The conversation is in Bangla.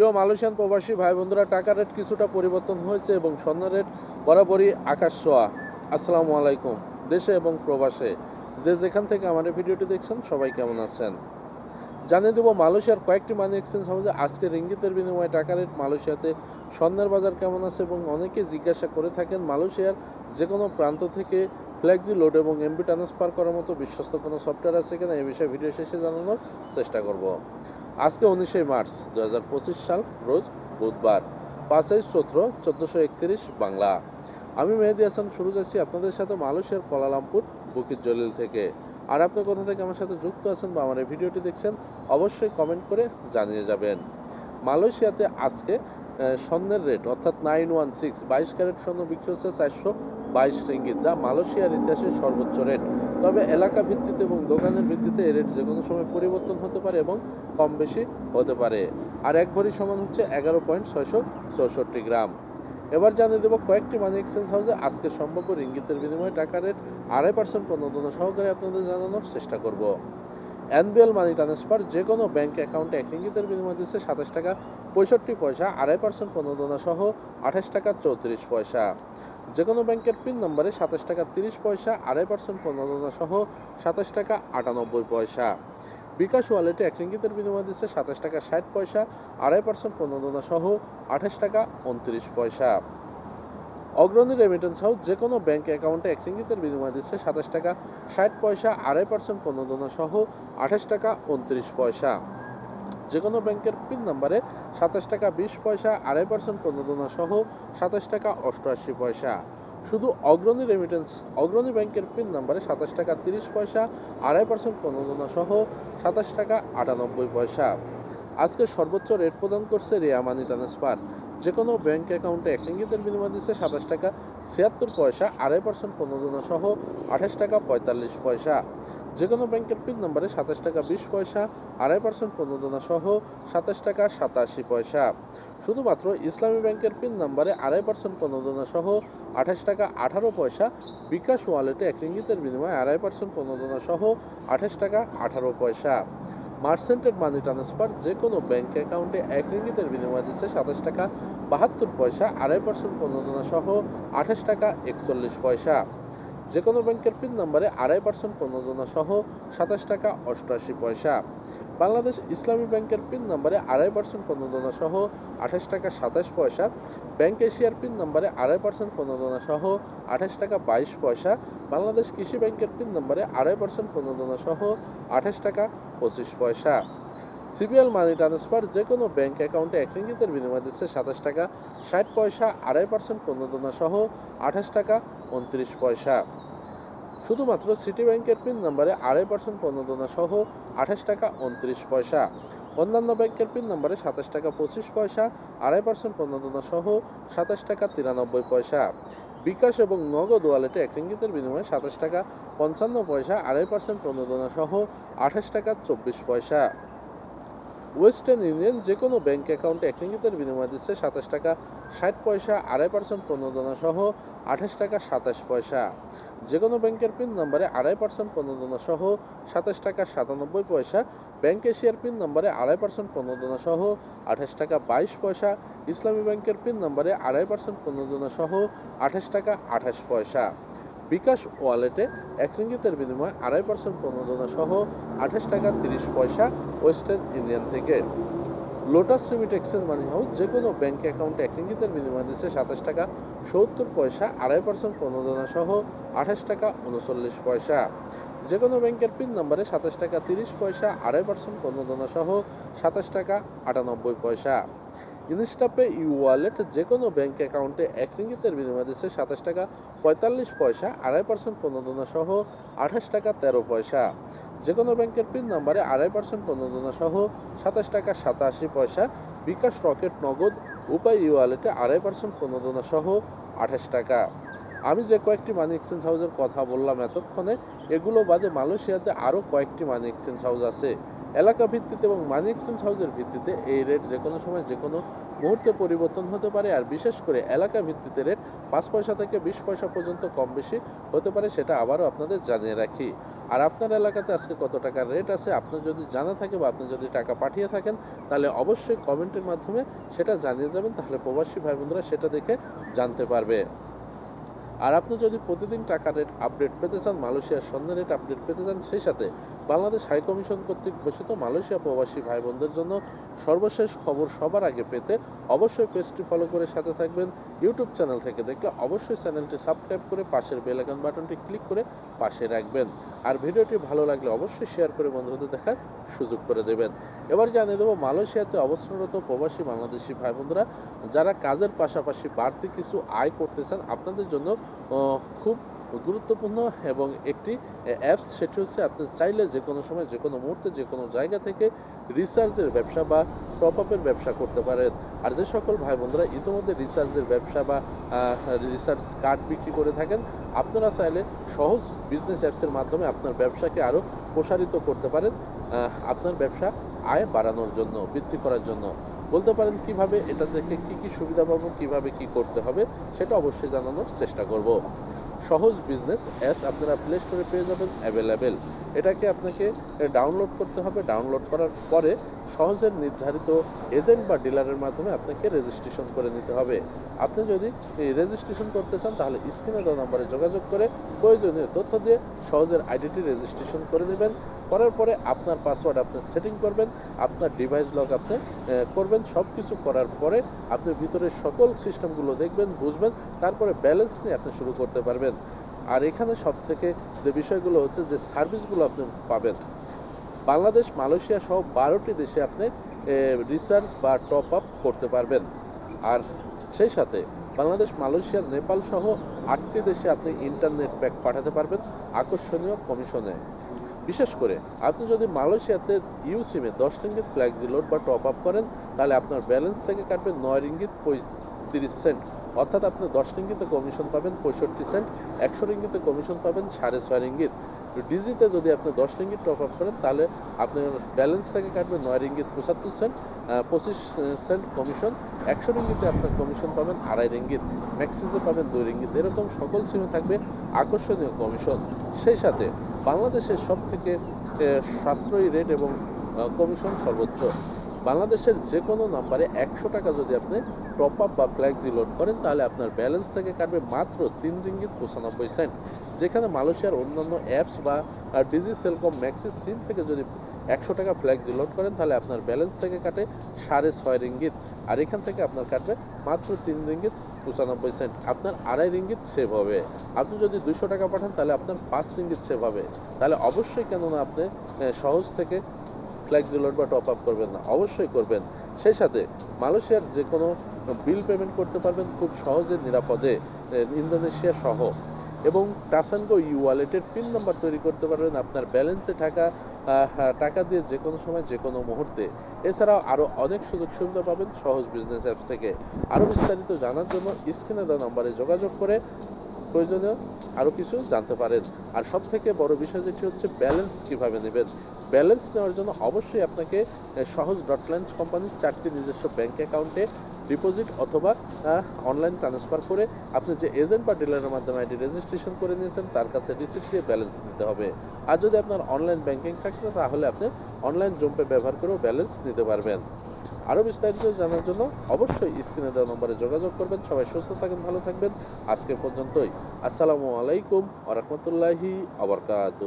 প্রিয় মালয়েশিয়ান প্রবাসী ভাই বন্ধুরা টাকা রেট কিছুটা পরিবর্তন হয়েছে এবং স্বর্ণ রেট বরাবরই আকাশ ছোঁয়া। আসসালামু আলাইকুম, দেশে এবং প্রবাসে। যে যেখান থেকে আমাদের ভিডিওটি দেখছেন, সবাই কেমন আছেন? জানিয়ে দেবো, মালয়েশিয়ার কয়েকটি মানি এক্সচেঞ্জ হাউসে আজকে রিঙ্গিতের বিনিময়ে টাকা রেট মালয়েশিয়াতে স্বর্ণের বাজার কেমন আছে এবং অনেকে জিজ্ঞাসা করে থাকেন, মালয়েশিয়ার যে কোনো প্রান্ত থেকে ফ্লেক্সি লোড এবং এমবি ট্রান্সফার করার মতো বিশ্বস্ত কোনো সফটওয়্যার আছে কিনা, এ বিষয়ে ভিডিও শেষে জানানোর চেষ্টা করব। আজকে উনিশে মার্চ দু হাজার পঁচিশ সাল, রোজ বুধবার, পাঁচই চৈত্র চোদ্দোশো বাংলা। আমি মেহেদি হাসান, শুরু যাচ্ছি আপনাদের সাথে মালয়েশিয়ার কোলালামপুর বুকির জলিল থেকে। আর আপনি কোথা থেকে আমার সাথে যুক্ত আছেন বা আমার এই ভিডিওটি দেখছেন, অবশ্যই কমেন্ট করে জানিয়ে যাবেন। মালয়েশিয়াতে আজকে স্বর্ণের রেট অর্থাৎ নাইন ওয়ান সিক্স বাইশ ক্যারেট স্বর্ণ বিক্রি হচ্ছে চারশো বাইশ রিঙ্গিত, যা মালয়েশিয়ার ইতিহাসের সর্বোচ্চ রেট। তবে এলাকা ভিত্তিতে এবং দোকানের ভিত্তিতে এই রেট যে কোনো সময় পরিবর্তন হতে পারে এবং কম বেশি হতে পারে। আর এক ভরি সমান হচ্ছে এগারো পয়েন্ট ছয়শো চৌষট্টি গ্রাম। এবার জানিয়ে দেবো কয়েকটি মানি এক্সচেঞ্জ হাউসে আজকে সম্ভাব্য রিঙ্গিতের বিনিময়ে টাকা রেট আড়াই পার্সেন্ট প্রণোদনা সহকারে আপনাদের জানানোর চেষ্টা করব। এনবিএল মানি ট্রান্সফার যে কোনো ব্যাংক অ্যাকাউন্টে এক রিঙ্গিতের বিনিময় দিচ্ছে সাতাশ টাকা পঁয়ষট্টি পয়সা, আড়াই পার্সেন্ট প্রণোদনা সহ আঠাশ টাকা চৌত্রিশ পয়সা। যে কোনো ব্যাংকের পিন নম্বরে সাতাশ টাকা তিরিশ পয়সা, আড়াই পার্সেন্ট প্রণোদনা সহ সাতাশ টাকা আটানব্বই পয়সা। বিকাশ ওয়ালেটে এক রিঙ্গিতের বিনিময় দিচ্ছে সাতাশ টাকা ষাট পয়সা, আড়াই পার্সেন্ট প্রণোদনা সহ আঠাশ টাকা উনত্রিশ পয়সা। অগ্রণী রেমিটেন্স হাউস যে কোনো ব্যাংক অ্যাকাউন্টে এক রিঙ্গিতের বিনিময় দিচ্ছে সাতাশ টাকা, ষাট পয়সা, আড়াই পার্সেন্ট প্রণোদনা সহ আঠাশ টাকা, উনত্রিশ পয়সা। যে কোনো ব্যাংকের পিন নম্বরে সাতাশ টাকা, বিশ পয়সা, আড়াই পার্সেন্ট প্রণোদনা সহ সাতাশ টাকা, অষ্টআশি পয়সা। শুধু অগ্রণী রেমিটেন্স অগ্রণী ব্যাংকের পিন নম্বরে সাতাশ টাকা, তিরিশ পয়সা, আড়াই পার্সেন্ট প্রণোদনা সহ সাতাশ টাকা, আটানব্বই পয়সা। আজকে সর্বোচ্চ রেট প্রদান করছে রিয়া মানি ট্রান্সফার যে কোনো ব্যাংক অ্যাকাউন্টে এক রিঙ্গিতের বিনিময় দিচ্ছে সাতাশ টাকা, ছিয়াত্তর পয়সা, আড়াই পার্সেন্ট প্রণোদনা সহ আঠাশ টাকা পঁয়তাল্লিশ পয়সা। যে কোনো ব্যাংকের পিন নম্বরে সাতাশ টাকা বিশ পয়সা, আড়াই পার্সেন্ট প্রণোদনা সহ সাতাশ টাকা সাতাশি পয়সা। শুধুমাত্র ইসলামী ব্যাংকের পিন নম্বরে আড়াই পার্সেন্ট প্রণোদনা সহ আঠাশ টাকা আঠারো পয়সা, বিকাশ ওয়ালেটে এক রিঙ্গিতের বিনিময়ে আড়াই পার্সেন্ট প্রণোদনা সহ আঠাশ টাকা আঠারো পয়সা। মার্সেন্টেড মানি ট্রান্সফার যে কোনো ব্যাংক অ্যাকাউন্টে এক রিঙ্গিতের বিনিময় দিচ্ছে সাতাশ টাকা, বাহাত্তর পয়সা, আড়াই পার্সেন্ট প্রণোদনা সহ আঠাশ টাকা একচল্লিশ পয়সা। যে কোনো ব্যাংকের পিন নম্বরে আড়াই পার্সেন্ট প্রণোদনা সহ সাতাশ টাকা অষ্টআশি পয়সা। বাংলাদেশ ইসলামী ব্যাংকের পিন নম্বরে আড়াই পার্সেন্ট প্রণোদনা সহ আঠাশ টাকা সাতাশ পয়সা, ব্যাংক এশিয়ার পিন নম্বরে আড়াই পার্সেন্ট প্রণোদনা সহ আঠাশ টাকা বাইশ পয়সা, বাংলাদেশ কৃষি ব্যাংকের পিন নম্বরে আড়াই পার্সেন্ট প্রণোদনা সহ আঠাশ টাকা পঁচিশ পয়সা। সিবিএল মানি ট্রান্সফার যে কোনো ব্যাংক অ্যাকাউন্টে এক রিঙ্গিতের বিনিময় দিচ্ছে সাতাশ টাকা, ষাট পয়সা, আড়াই পার্সেন্ট প্রণোদনা সহ আঠাশ টাকা উনত্রিশ পয়সা। শুধুমাত্র সিটি ব্যাংকের পিন নম্বরে আড়াই পার্সেন্ট প্রণোদনা সহ আঠাশ টাকা উনত্রিশ পয়সা। অন্যান্য ব্যাংকের পিন নম্বরে সাতাশ টাকা পঁচিশ পয়সা, আড়াই পার্সেন্ট প্রণোদনা সহ সাতাশ টাকা তিরানব্বই পয়সা। বিকাশ এবং নগদ ওয়ালেটে এক রিঙ্গিতের বিনিময়ে সাতাশ টাকা পঞ্চান্ন পয়সা, আড়াই পার্সেন্ট প্রণোদনা সহ আঠাশ টাকা চব্বিশ পয়সা। ওয়েস্টার্ন ইউনিয়ন যে কোনো ব্যাংক অ্যাকাউন্টে এক রিঙ্গিতের বিনিময় দিচ্ছে সাতাশ টাকা, ষাট পয়সা, আড়াই পার্সেন্ট প্রণোদনা সহ আঠাশ টাকা, সাতাশ পয়সা। যে কোনো ব্যাংকের পিন নম্বরে আড়াই পার্সেন্ট প্রণোদনা সহ সাতাশ টাকা, সাতানব্বই পয়সা। ব্যাংক এশিয়ার পিন নম্বরে আড়াই পার্সেন্ট প্রণোদনা সহ আঠাশ টাকা, বাইশ পয়সা। ইসলামী ব্যাংকের পিন নম্বরে আড়াই পার্সেন্ট প্রণোদনা সহ আঠাশ টাকা, আঠাশ পয়সা। বিকাশ ওয়ালেটে এক রিঙ্গিতের বিনিময়ে আড়াই পার্সেন্ট প্রণোদনা সহ আঠাশ টাকা তিরিশ পয়সা ওয়েস্টার্ন ইউনিয়ন থেকে। Lotus Remit exchange money house যে কোনো ব্যাঙ্ক অ্যাকাউন্টে এক রিঙ্গিতের বিনিময় দিচ্ছে সাতাশ টাকা সত্তর পয়সা, আড়াই পার্সেন্ট প্রণোদনা সহ আঠাশ টাকা উনচল্লিশ পয়সা। যে কোনো ব্যাংকের পিন নম্বরে সাতাশ টাকা তিরিশ পয়সা, আড়াই পার্সেন্ট প্রণোদনা সহ সাতাশ টাকা আটানব্বই পয়সা। ইনস্টাপে ইউ ওয়ালেট যে কোনো ব্যাংক অ্যাকাউন্টে এক রিঙ্গিতের বিনিময় দিচ্ছে সাতাশ টাকা, পঁয়তাল্লিশ পয়সা, আড়াই পার্সেন্ট প্রণোদনা সহ আঠাশ টাকা, তেরো পয়সা। যে কোনো ব্যাংকের পিন নাম্বারে আড়াই পার্সেন্ট প্রণোদনা সহ সাতাশ টাকা, সাতাশি পয়সা। বিকাশ রকেট নগদ উপায় ই ওয়ালেটে আড়াই পার্সেন্ট প্রণোদনা সহ আঠাশ টাকা। আমি যে কয়েকটি মানি এক্সচেঞ্জ হাউসের কথা বললাম এতক্ষণে, এগুলো বাদে মালয়েশিয়াতে আরও কয়েকটি মানি এক্সচেঞ্জ হাউস আছে। এলাকা ভিত্তিতে এবং মানি এক্সচেঞ্জ হাউসের ভিত্তিতে এই রেট যে কোনো সময় যে কোনো মুহূর্তে পরিবর্তন হতে পারে, আর বিশেষ করে এলাকা ভিত্তিতে রেট পাঁচ পয়সা থেকে বিশ পয়সা পর্যন্ত কম বেশি হতে পারে সেটা আবারও আপনাদের জানিয়ে রাখি। আর আপনার এলাকাতে আজকে কত টাকার রেট আছে, আপনার যদি জানা থাকে বা আপনি যদি টাকা পাঠিয়ে থাকেন, তাহলে অবশ্যই কমেন্টের মাধ্যমে সেটা জানিয়ে যাবেন, তাহলে প্রবাসী ভাই বোনরা সেটা দেখে জানতে পারবে। আর আপনি যদি প্রতিদিন টাকা রেট আপডেট পেতে চান, মালয়েশিয়ার স্বর্ণ রেট আপডেট পেতে চান, সেই সাথে বাংলাদেশ হাই কমিশন কর্তৃক ঘোষিত মালয়েশিয়া প্রবাসী ভাই বোনদের জন্য সর্বশেষ খবর সবার আগে পেতে অবশ্যই পেজটি ফলো করে সাথে থাকবেন। ইউটিউব চ্যানেল থেকে দেখলে অবশ্যই চ্যানেলটি সাবস্ক্রাইব করে পাশের বেল আইকন বাটনটি ক্লিক করে পাশে রাখবেন। আর ভিডিওটি ভালো লাগলে অবশ্যই শেয়ার করে বন্ধুদের দেখার সুযোগ করে দেবেন। এবার জানিয়ে দেবো, মালয়েশিয়াতে অবস্থানরত প্রবাসী বাংলাদেশি ভাই বোনরা যারা কাজের পাশাপাশি বাড়তি কিছু আয় করতে চান, আপনাদের জন্য খুব গুরুত্বপূর্ণ এবং একটি অ্যাপস সেটি হচ্ছে আপনি চাইলে যে কোনো সময় যে কোনো মুহূর্তে যে কোনো জায়গা থেকে রিসার্চের ব্যবসা বা টপ আপের ব্যবসা করতে পারেন। আর যে সকল ভাই বোনরা ইতিমধ্যে রিসার্চের ব্যবসা বা রিসার্চ কার্ড বিক্রি করে থাকেন, আপনারা চাইলে সহজ বিজনেস অ্যাপসের মাধ্যমে আপনার ব্যবসাকে আরও প্রসারিত করতে পারেন আপনার ব্যবসা আয় বাড়ানোর জন্য, বৃদ্ধি করার জন্য। বলতে পারেন কীভাবে, এটা থেকে কি কি সুবিধা পাবো, কীভাবে কি করতে হবে, সেটা অবশ্যই জানানোর চেষ্টা করব। সহজ বিজনেস অ্যাপস আপনারা প্লে স্টোরে পেয়ে যাবেন অ্যাভেলেবেল এটাকে আপনাকে ডাউনলোড করতে হবে। ডাউনলোড করার পরে সহজের নির্ধারিত এজেন্ট বা ডিলারের মাধ্যমে আপনাকে রেজিস্ট্রেশন করে নিতে হবে। আপনি যদি রেজিস্ট্রেশন করতে চান, তাহলে স্ক্রিনে দেওয়া নম্বরে যোগাযোগ করে প্রয়োজনীয় তথ্য দিয়ে সহজের আইডিটি রেজিস্ট্রেশন করে নেবেন। করার পরে আপনার পাসওয়ার্ড আপনি সেটিং করবেন, আপনার ডিভাইস লক আপনি করবেন সব কিছু করার পরে আপনি ভিতরের সকল সিস্টেমগুলো দেখবেন, বুঝবেন, তারপরে ব্যালেন্স নিয়ে আপনি শুরু করতে পারবেন। আর এখানে সব থেকে যে বিষয়গুলো হচ্ছে যে সার্ভিসগুলো আপনি পাবেন। বাংলাদেশ, মালয়েশিয়া সহ বারোটি দেশে আপনি রিসার্চ বা টপ আপ করতে পারবেন। আর সেই সাথে বাংলাদেশ, মালয়েশিয়া, নেপাল সহ আটটি দেশে আপনি ইন্টারনেট প্যাক পাঠাতে পারবেন আকর্ষণীয় কমিশনে বিশেষ করে আপনি যদি মালয়েশিয়াতে ইউ সিমে দশ রিঙ্গিত ফ্ল্যাক্সি লোড বা টপ আপ করেন, তাহলে আপনার ব্যালেন্স থেকে কাটবে নয় রিঙ্গিত পঁয়ত্রিশ সেন্ট অর্থাৎ আপনি দশ রিঙ্গিতে কমিশন পাবেন পঁয়ষট্টি সেন্ট একশো রিঙ্গিতে কমিশন পাবেন সাড়ে ছয় রিঙ্গিত। ডিজিতে যদি আপনি দশ রিঙ্গিত টপ আপ করেন, তাহলে আপনার ব্যালেন্স থেকে কাটবে নয় রিঙ্গিত পঁচাত্তর সেন্ট পঁচিশ সেন্ট কমিশন একশো রিঙ্গিতে আপনার কমিশন পাবেন আড়াই রিঙ্গিত। ম্যাক্সিসে পাবেন দুই রিঙ্গিত। এরকম সকল সিমে থাকবে আকর্ষণীয় কমিশন সেই সাথে বাংলাদেশের সব থেকে সাশ্রয়ী রেট এবং কমিশন সর্বোচ্চ। বাংলাদেশের যে কোনো নাম্বারে একশো টাকা যদি আপনি টপ আপ বা ফ্ল্যাক্সি লোড করেন, তাহলে আপনার ব্যালেন্স থেকে কাটবে মাত্র তিন রিঙ্গিত পঁচানব্বই সেন্ট যেখানে মালয়েশিয়ার অন্যান্য অ্যাপস বা ডিজি সেলকম ম্যাক্সিস সিম থেকে যদি একশো টাকা ফ্ল্যাক্সি লোড করেন, তাহলে আপনার ব্যালেন্স থেকে কাটে সাড়ে ছয় রিঙ্গিত। আর এখান থেকে আপনার কাটবে মাত্র তিন রিঙ্গিত পঁচানব্বই সেন্ট আপনার আড়াই রিঙ্গিত সেভ হবে। আপনি যদি দুশো টাকা পাঠান, তাহলে আপনার পাঁচ রিঙ্গিত সেভ হবে। তাহলে অবশ্যই কেননা আপনি সহজ থেকে ফ্ল্যাক্সি লোড বা টপ আপ করবেন না। অবশ্যই করবেন। সেই সাথে মালয়েশিয়ার যে কোনো বিল পেমেন্ট করতে পারবেন খুব সহজে, নিরাপদে ইন্দোনেশিয়া সহ। এবং টাসানগো ইউ ওয়ালেটের পিন নাম্বার তৈরি করতে পারবেন আপনার ব্যালেন্সে টাকা টাকা দিয়ে যে কোনো সময় যে কোনো মুহূর্তে। এছাড়াও আরও অনেক সুযোগ সুবিধা পাবেন সহজ বিজনেস অ্যাপস থেকে। আরও বিস্তারিত জানার জন্য স্ক্রিনে দেওয়া নম্বরে যোগাযোগ করে প্রয়োজনীয় আরও কিছু জানতে পারেন। আর সব থেকে বড় বিষয় যেটি হচ্ছে ব্যালেন্স কীভাবে নেবেন? ব্যালেন্স নেওয়ার জন্য অবশ্যই আপনাকে সহজ ডটল্যান্স কোম্পানির চারটি নিজস্ব ব্যাংক অ্যাকাউন্টে ডিপোজিট অথবা অনলাইন ট্রান্সফার করে আপনি যে এজেন্ট বা ডিলারের মাধ্যমে আইডি রেজিস্ট্রেশন করে নিয়েছেন, তার কাছে রিসিপ্ট দিয়ে ব্যালেন্স নিতে হবে। আর যদি আপনার অনলাইন ব্যাংকিং থাকে, তাহলে আপনি অনলাইন জোম্পে ব্যবহার করেও ব্যালেন্স নিতে পারবেন। আরও বিস্তারিত জানার জন্য অবশ্যই স্ক্রিনে দেওয়া নম্বরে যোগাযোগ করবেন। সবাই সুস্থ থাকেন, ভালো থাকবেন। আজকে পর্যন্তই। আসসালামু আলাইকুম আ রহমতুল্লাহি আবরকাত